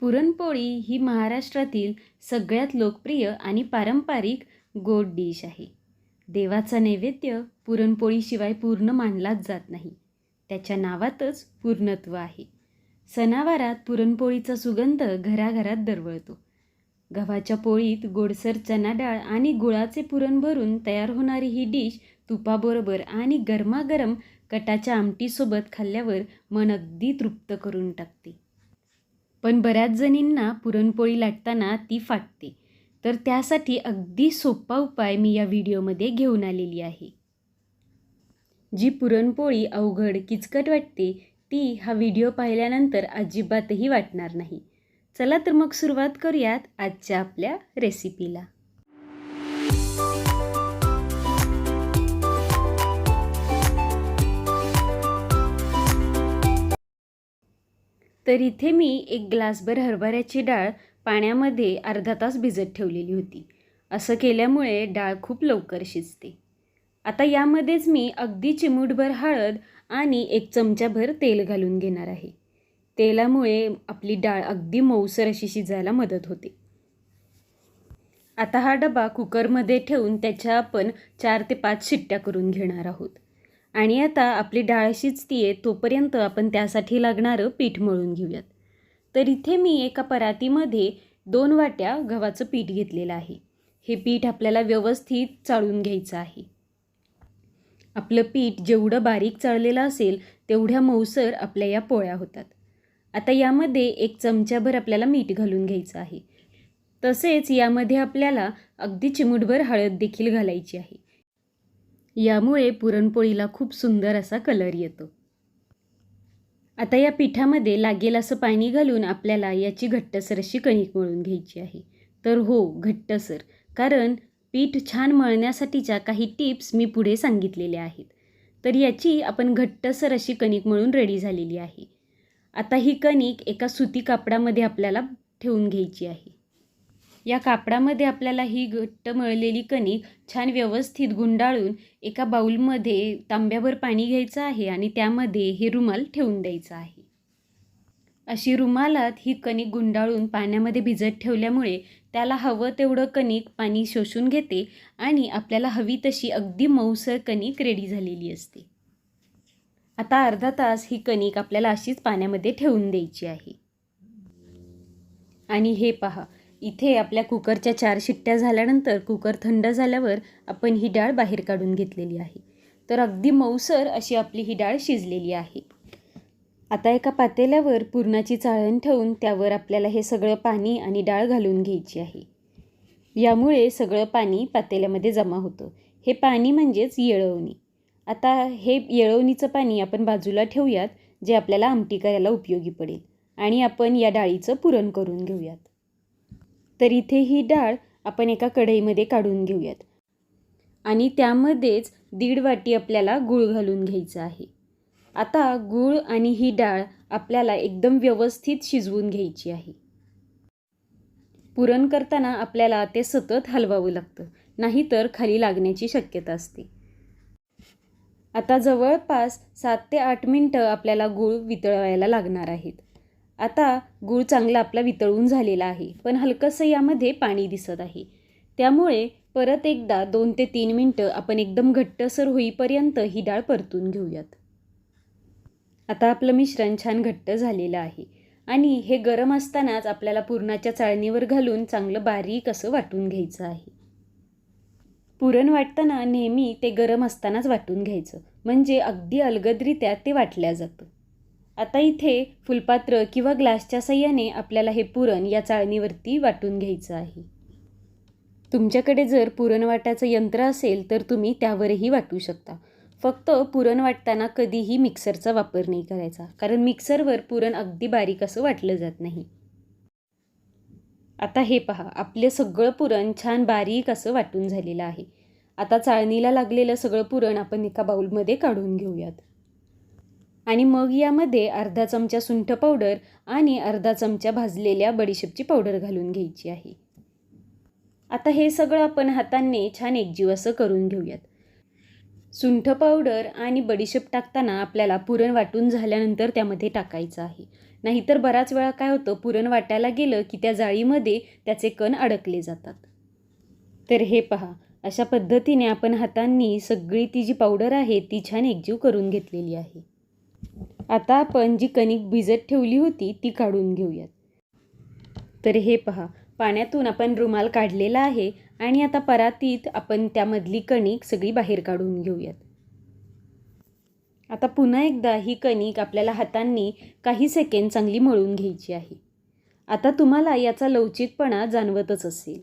पुरणपोळी ही महाराष्ट्रातील सगळ्यात लोकप्रिय आणि पारंपरिक गोड डिश आहे. देवाचा नैवेद्य पुरणपोळीशिवाय पूर्ण मानलाच जात नाही. त्याच्या नावातच पूर्णत्व आहे. सणावारात पुरणपोळीचा सुगंध घराघरात दरवळतो. गव्हाच्या पोळीत गोडसर चना डाळ आणि गुळाचे पुरण भरून तयार होणारी ही डिश तुपाबरोबर आणि गरमागरम कटाच्या आमटीसोबत खाल्ल्यावर मन अगदी तृप्त करून टाकते. पण बऱ्याच जणींना पुरणपोळी लाटताना ती फाटते. तर त्यासाठी अगदी सोपा उपाय मी या व्हिडिओमध्ये घेऊन आलेली आहे. जी पुरणपोळी अवघड किचकट वाटते ती हा व्हिडिओ पाहिल्यानंतर अजिबातही वाटणार नाही. चला तर मग सुरुवात करूयात आजच्या आपल्या रेसिपीला तर इथे मी एक ग्लासभर हरभऱ्याची डाळ पाण्यामध्ये अर्धा तास भिजत ठेवलेली होती. असं केल्यामुळे डाळ खूप लवकर शिजते. आता यामध्येच मी अगदी चिमूटभर हळद आणि एक चमचाभर तेल घालून घेणार आहे. तेलामुळे आपली डाळ अगदी मऊसर अशी शिजायला मदत होते. आता हा डबा कुकरमध्ये ठेवून त्याच्या आपण चार ते पाच शिट्ट्या करून घेणार आहोत. आणि आता आपली डाळ शिजती आहे तोपर्यंत आपण त्यासाठी लागणारं पीठ मळून घेऊयात. तर इथे मी एका परातीमध्ये दोन वाट्या गव्हाचं पीठ घेतलेलं आहे. हे पीठ आपल्याला व्यवस्थित चाळून घ्यायचं आहे. आपलं पीठ जेवढं बारीक चाळलेलं असेल तेवढ्या मऊसर आपल्या या पोळ्या होतात. आता यामध्ये एक चमच्याभर आपल्याला मीठ घालून घ्यायचं आहे. तसेच यामध्ये आपल्याला अगदी चिमूटभर हळद देखील घालायची आहे. यामुळे पुरणपोळीला खूप सुंदर असा कलर येतो. आता या पिठामध्ये लागेल असं पाणी घालून आपल्याला याची घट्टसर अशी कणिक मळून घ्यायची आहे. तर हो घट्टसर. कारण पीठ छान मळण्यासाठीच्या काही टिप्स मी पुढे सांगितलेल्या आहेत. तर याची आपण घट्टसर अशी कणिक मळून रेडी झालेली आहे. आता ही कणिक एका सुती कापडामध्ये आपल्याला ठेवून घ्यायची आहे. या कापडामध्ये आपल्याला ही घट्ट मळलेली कणिक छान व्यवस्थित गुंडाळून एका बाऊलमध्ये तांब्यावर पाणी घ्यायचं आहे आणि त्यामध्ये हे रुमाल ठेवून द्यायचं आहे. अशी रुमालात ही कणिक गुंडाळून पाण्यामध्ये भिजत ठेवल्यामुळे त्याला हवं तेवढं कणिक पाणी शोषून घेते आणि आपल्याला हवी तशी अगदी मऊसर कणिक रेडी झालेली असते. आता अर्धा तास ही कणिक आपल्याला अशीच पाण्यामध्ये ठेवून द्यायची आहे. आणि हे पहा इथे आपल्या कुकरच्या चार शिट्ट्या झाल्यानंतर कुकर थंड झाल्यावर आपण ही डाळ बाहेर काढून घेतलेली आहे. तर अगदी मऊसर अशी आपली ही डाळ शिजलेली आहे. आता एका पातेल्यावर पुरणाची चाळण ठेवून त्यावर आपल्याला हे सगळं पाणी आणि डाळ घालून घ्यायची आहे. यामुळे सगळं पाणी पातेल्यामध्ये जमा होतं. हे पाणी म्हणजेच येळवणी. आता हे येळवणीचं पाणी आपण बाजूला ठेवूयात जे आपल्याला आमटी करायला उपयोगी पडेल. आणि आपण या डाळीचं पुरण करून घेऊयात. तर इथे ही डाळ आपण एका कढईमध्ये काढून घेऊयात. आणि त्यामध्येच दीड वाटी आपल्याला गूळ घालून घ्यायचं आहे. आता गूळ आणि ही डाळ आपल्याला एकदम व्यवस्थित शिजवून घ्यायची आहे. पुरण करताना आपल्याला ते सतत हलवावं लागतं नाहीतर खाली लागण्याची शक्यता असते. आता जवळपास सात ते आठ मिनटं आपल्याला गूळ वितळवायला लागणार आहेत. आता गूळ चांगला आपला वितळून झालेला आहे. पण हलकंसं यामध्ये पाणी दिसत आहे. त्यामुळे परत एकदा दोन ते तीन मिनटं आपण एकदम घट्टसर होईपर्यंत ही डाळ परतून घेऊयात. आता आपलं मिश्रण छान घट्ट झालेलं आहे. आणि हे गरम असतानाच आपल्याला पुरणाच्या चाळणीवर घालून चांगलं बारीक असं वाटून घ्यायचं आहे. पुरण वाटताना नेहमी ते गरम असतानाच वाटून घ्यायचं. म्हणजे अगदी अलगदरित्या ते वाटल्या जातं. आता इथे फुलपात्र किंवा ग्लासच्या साह्याने आपल्याला हे पुरण या चाळणीवरती वाटून घ्यायचं आहे. तुमच्याकडे जर पुरण वाटायचं यंत्र असेल तर तुम्ही त्यावरही वाटू शकता. फक्त पुरण वाटताना कधीही मिक्सरचा वापर नाही करायचा कारण मिक्सरवर पुरण अगदी बारीक असं वाटलं जात नाही. आता हे पहा आपलं सगळं पुरण छान बारीक असं वाटून झालेलं आहे. आता चाळणीला लागलेलं सगळं पुरण आपण एका बाऊलमध्ये काढून घेऊयात. आणि मग यामध्ये अर्धा चमचा सुंठ पावडर आणि अर्धा चमचा भाजलेल्या बडीशेपची पावडर घालून घ्यायची आहे. आता हे सगळं आपण हाताने छान एकजीव असं करून घेऊयात. सुंठ पावडर आणि बडीशेप टाकताना आपल्याला पुरण वाटून झाल्यानंतर त्यामध्ये टाकायचं आहे. नाहीतर बराच वेळा काय होतं पुरण वाटायला गेलं की त्या जाळीमध्ये त्याचे कण अडकले जातात. तर हे पहा अशा पद्धतीने आपण हातांनी सगळी ती जी पावडर आहे ती छान एकजीव करून घेतलेली आहे. आता आपण जी कणिक भिजत ठेवली होती ती काढून घेऊयात. तर हे पहा पाण्यातून आपण रुमाल काढलेला आहे आणि आता परातीत आपण त्यामधली कणिक सगळी बाहेर काढून घेऊयात. आता पुन्हा एकदा ही कणिक आपल्याला हातांनी काही सेकंड चांगली मळून घ्यायची आहे. आता तुम्हाला याचा लवचिकपणा जाणवतच असेल.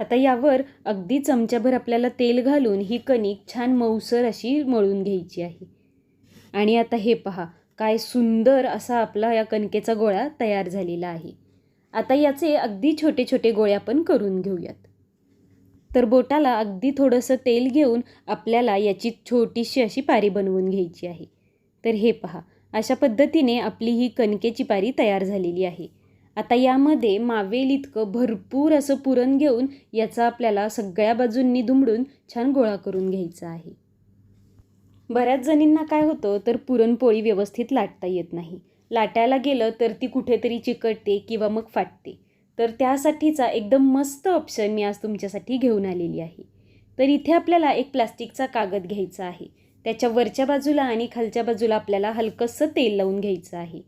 आता यावर अगदी चमच्याभर आपल्याला तेल घालून ही कणिक छान मऊसर अशी मळून घ्यायची आहे. आणि आता हे पहा काय सुंदर असा आपला या कणकेचा गोळा तयार झालेला आहे. आता याचे अगदी छोटे छोटे गोळे आपण करून घेऊयात. तर बोटाला अगदी थोडंसं तेल घेऊन आपल्याला याची छोटीशी अशी पारी बनवून घ्यायची आहे. तर हे पहा अशा पद्धतीने आपली ही कणकेची पारी तयार झालेली आहे. आता यामध्ये मावेल इतकं भरपूर असं पुरण घेऊन याचा आपल्याला सगळ्या बाजूंनी दुमडून छान गोळा करून घ्यायचा आहे. बऱ्याच जणींना काय होतं तर पुरणपोळी व्यवस्थित लाटता येत नाही. लाटायला गेलं तर ती कुठेतरी चिकटते किंवा मग फाटते. तर त्यासाठीचा एकदम मस्त ऑप्शन मी आज तुमच्यासाठी घेऊन आलेली आहे. तर इथे आपल्याला एक प्लास्टिकचा कागद घ्यायचा आहे. त्याच्या वरच्या बाजूला आणि खालच्या बाजूला आपल्याला हलकंसं तेल लावून घ्यायचं आहे.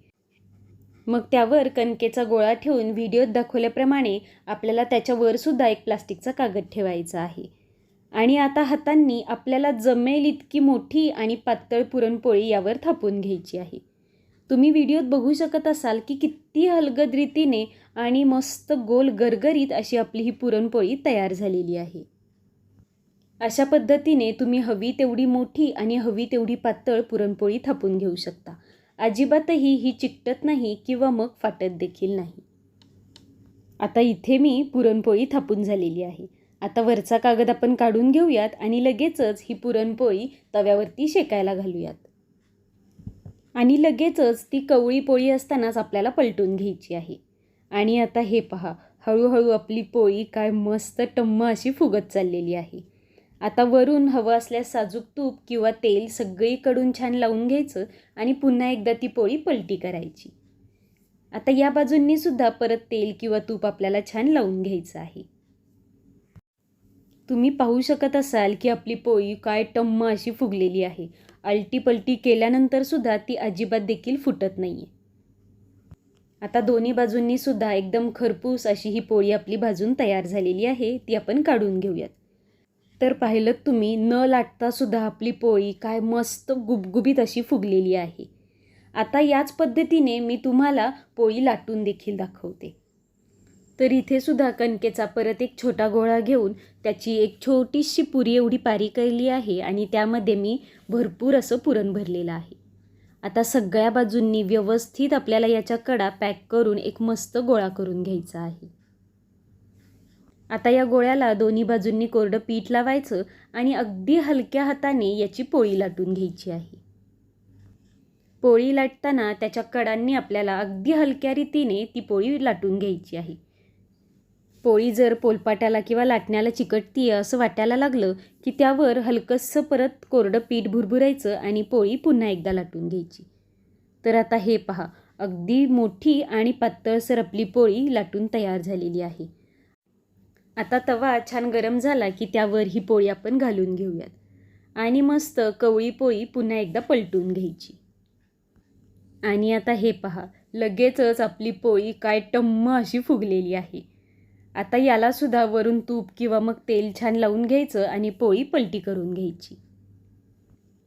मग त्यावर कणकेचा गोळा ठेवून व्हिडिओत दाखवल्याप्रमाणे आपल्याला त्याच्यावरसुद्धा एक प्लास्टिकचा कागद ठेवायचा आहे. आणि आता हातांनी आपल्याला जमेल इतकी मोठी आणि पातळ पुरणपोळी यावर थापून घ्यायची आहे. तुम्ही व्हिडिओत बघू शकत असाल की किती हलगद रीतीने आणि मस्त गोल गरगरीत अशी आपली ही पुरणपोळी तयार झालेली आहे. अशा पद्धतीने तुम्ही हवी तेवढी मोठी आणि हवी तेवढी पातळ पुरणपोळी थापून घेऊ शकता. अजिबातही ही चिकटत नाही किंवा मग फाटत देखील नाही. आता इथे मी पुरणपोळी थापून झालेली आहे. आता वरचा कागद आपण काढून घेऊयात आणि लगेचच ही पुरणपोळी तव्यावरती शेकायला घालूयात. आणि लगेचच ती कवळी पोळी असतानाच आपल्याला पलटून घ्यायची आहे. आणि आता हे पहा हळूहळू आपली पोळी काय मस्त टम्म अशी फुगत चाललेली आहे. आता वरून हवं असल्यास साजूक तूप किंवा तेल सगळीकडून छान लावून घ्यायचं आणि पुन्हा एकदा ती पोळी पलटी करायची. आता या बाजूंनीसुद्धा परत तेल किंवा तूप आपल्याला छान लावून घ्यायचं आहे. तुम्ही पाहू शकत असाल की आपली पोळी काय टम्म अशी फुगलेली आहे. आलटी केल्यानंतरसुद्धा केल्यानंतर सुद्धा ती अजिबात देखील फुटत नाही आहे आता दोन्ही बाजूंनी सुद्धा एकदम खरपूस अशी ही पोळी आपली भाजून तयार झालेली आहे ती आपण काढून घेऊयात. तर पाहिलं तुम्ही न लाटता सुद्धा आपली पोळी काय मस्त गुबगुबीत अशी फुगलेली आहे. आता याच पद्धतीने मी तुम्हाला पोळी लाटून देखील दाखवते. तर इथे सुद्धा कणकेचा परत एक छोटा गोळा घेऊन त्याची एक छोटीशी पुरी एवढी पारी केली आहे आणि त्यामध्ये मी भरपूर असं पुरण भरलेलं आहे. आता सगळ्या बाजूंनी व्यवस्थित आपल्याला याच्या कडा पॅक करून एक मस्त गोळा करून घ्यायचा आहे. आता या गोळ्याला दोन्ही बाजूंनी कोरडं पीठ लावायचं आणि अगदी हलक्या हाताने याची पोळी लाटून घ्यायची आहे. पोळी लाटताना त्याच्या कडांनी आपल्याला अगदी हलक्या रीतीने ती पोळी लाटून घ्यायची आहे. पोळी जर पोलपाट्याला किंवा लाटण्याला चिकटती असं वाटायला लागलं की त्यावर हलकंसं परत कोरडं पीठ भुरभुरायचं आणि पोळी पुन्हा एकदा लाटून घ्यायची. तर आता हे पहा अगदी मोठी आणि पातळसर आपली पोळी लाटून तयार झालेली आहे. आता तवा छान गरम झाला की त्यावर ही पोळी आपण घालून घेऊयात. आणि मस्त कवळी पोळी पुन्हा एकदा पलटून घ्यायची. आणि आता हे पहा लगेचच आपली पोळी काय टम्म अशी फुगलेली आहे. आता यालासुद्धा वरून तूप किंवा मग तेल छान लावून घ्यायचं आणि पोळी पलटी करून घ्यायची.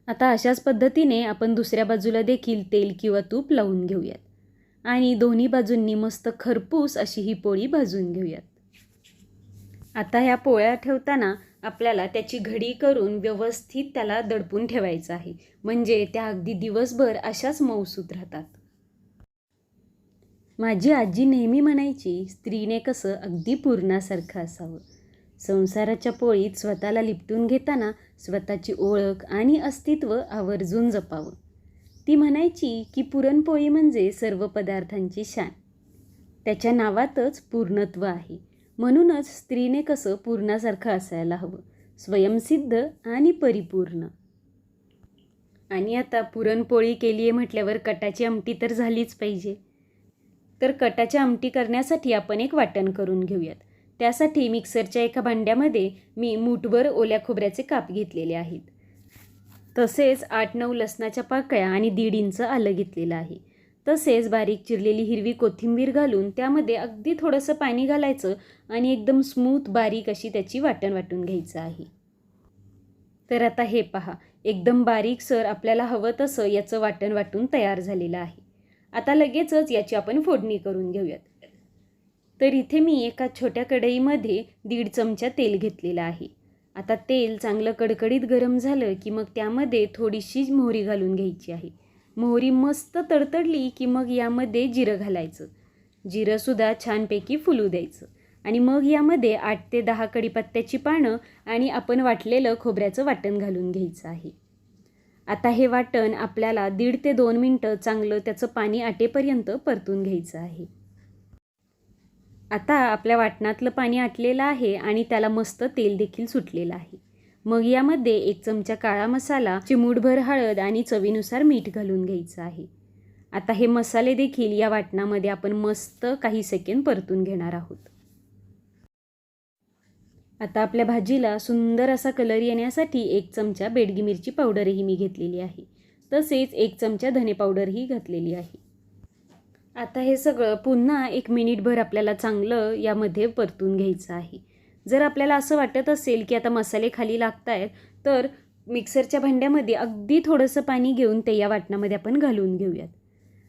आता अशाच पद्धतीने आपण दुसऱ्या बाजूला देखील तेल किंवा तूप लावून घेऊयात. आणि दोन्ही बाजूंनी मस्त खरपूस अशी ही पोळी भाजून घेऊयात. आता ह्या पोळ्या ठेवताना आपल्याला त्याची घडी करून व्यवस्थित त्याला दडपून ठेवायचं आहे. म्हणजे त्या अगदी दिवसभर अशाच मऊसूत राहतात. माझी आजी नेहमी म्हणायची स्त्रीने कसं अगदी पूर्णासारखं असावं. संसाराच्या पोळीत स्वतःला लिपटून घेताना स्वतःची ओळख आणि अस्तित्व आवर्जून जपावं. ती म्हणायची की पुरणपोळी म्हणजे सर्व पदार्थांची शान. त्याच्या नावातच पूर्णत्व आहे. म्हणूनच स्त्रीने कसं पूर्णासारखं असायला हवं स्वयंसिद्ध आणि परिपूर्ण. आणि आता पुरणपोळी केली आहे म्हटल्यावर कटाची आमटी तर झालीच पाहिजे. तर कटाची आमटी करण्यासाठी आपण एक वाटण करून घेऊयात. त्यासाठी मिक्सरच्या एका भांड्यामध्ये मी मूठभर ओल्या खोबऱ्याचे काप घेतलेले आहेत. तसेच आठ नऊ लसणाच्या पाकळ्या आणि दीड इंच आलं घेतलेलं आहे. तसेच बारीक चिरलेली हिरवी कोथिंबीर घालून त्यामध्ये अगदी थोडंसं पाणी घालायचं आणि एकदम स्मूथ बारीक अशी त्याची वाटण वाटून घ्यायचं आहे. तर आता हे पहा एकदम बारीक सर आपल्याला हवं तसं याचं वाटण वाटून तयार झालेलं आहे. आता लगेचच याची आपण फोडणी करून घेऊयात. तर इथे मी एका छोट्या कढईमध्ये दीड चमचा तेल घेतलेलं आहे. आता तेल चांगलं कडकडीत गरम झालं की मग त्यामध्ये थोडीशी मोहरी घालून घ्यायची आहे. मोहरी मस्त तडतडली की मग यामध्ये जिरं घालायचं. जिरंसुद्धा छानपैकी फुलू द्यायचं. आणि मग यामध्ये आठ ते दहा कडीपत्त्याची पानं आणि आपण वाटलेलं खोबऱ्याचं वाटण घालून घ्यायचं आहे. आता हे वाटण आपल्याला दीड ते दोन मिनटं चांगलं त्याचं पाणी आटेपर्यंत परतून घ्यायचं आहे. आता आपल्या वाटणातलं पाणी आटलेलं आहे आणि त्याला मस्त तेल देखील सुटलेलं आहे. मग यामध्ये एक चमचा काळा मसाला चिमूटभर हळद आणि चवीनुसार मीठ घालून घ्यायचं आहे. आता हे मसाले देखील या वाटणामध्ये आपण मस्त काही सेकंड परतून घेणार आहोत. आता आपल्या भाजीला सुंदर असा कलर येण्यासाठी एक चमचा बेडगी मिरची पावडरही मी घेतलेली आहे. तसेच एक चमचा धने पावडरही घातलेली आहे. आता हे सगळं पुन्हा एक मिनिटभर आपल्याला चांगलं यामध्ये परतून घ्यायचं आहे. जर आपल्याला असं वाटत असेल की आता मसाले खाली लागत आहेत तर मिक्सरच्या भांड्यामध्ये अगदी थोडंसं पाणी घेऊन ते या वाटणामध्ये आपण घालून घेऊयात.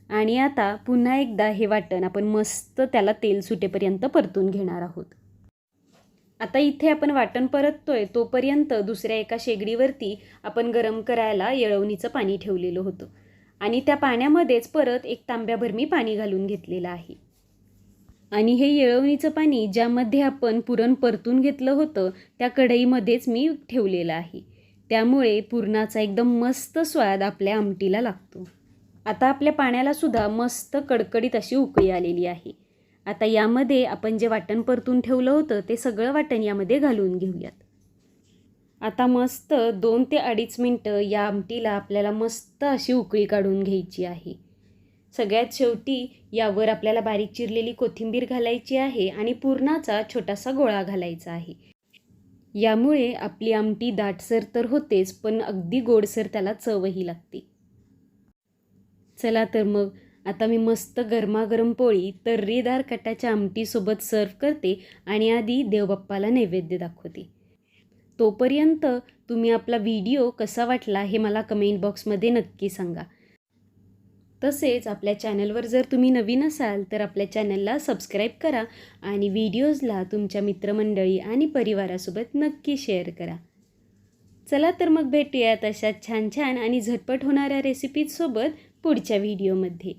आणि आता पुन्हा एकदा हे वाटण आपण मस्त त्याला तेल सुटेपर्यंत परतून घेणार आहोत. आता इथे आपण वाटण परततोय तोपर्यंत दुसऱ्या एका शेगडीवरती आपण गरम करायला येळवणीचं पाणी ठेवलेलं होतं. आणि त्या पाण्यामध्येच परत एक तांब्याभर मी पाणी घालून घेतलेलं आहे. आणि हे येळवणीचं पाणी ज्यामध्ये आपण पुरण परतून घेतलं होतं त्या कढईमध्येच मी ठेवलेलं आहे. त्यामुळे पुरणाचा एकदम मस्त स्वाद आपल्या आमटीला लागतो. आता आपल्या पाण्यालासुद्धा मस्त कडकडीत अशी उकळी आलेली आहे. आता यामध्ये आपण जे वाटण परतून ठेवलं होतं ते सगळं वाटण यामध्ये घालून घेऊयात. आता मस्त दोन ते अडीच मिनटं या आमटीला आपल्याला मस्त अशी उकळी काढून घ्यायची आहे. सगळ्यात शेवटी यावर आपल्याला बारीक चिरलेली कोथिंबीर घालायची आहे आणि पुरणाचा छोटासा गोळा घालायचा आहे. यामुळे आपली आमटी दाटसर तर होतेच पण अगदी गोडसर त्याला चवही लागते. चला तर मग आता मी मस्त गरमागरम पोळी तर्रीदार कटाच्या आमटीसोबत सर्व करते आणि आधी देवबाप्पाला नैवेद्य दाखवते. तोपर्यंत तुम्ही आपला व्हिडिओ कसा वाटला हे मला कमेंट बॉक्समध्ये नक्की सांगा. तसेच आपल्या चॅनलवर जर तुम्ही नवीन असाल तर आपल्या चॅनलला सबस्क्राईब करा आणि व्हिडिओजला तुमच्या मित्रमंडळी आणि परिवारासोबत नक्की शेअर करा. चला तर मग भेटूयात अशा छान छान आणि झटपट होणाऱ्या रेसिपीजसोबत पुढच्या व्हिडिओमध्ये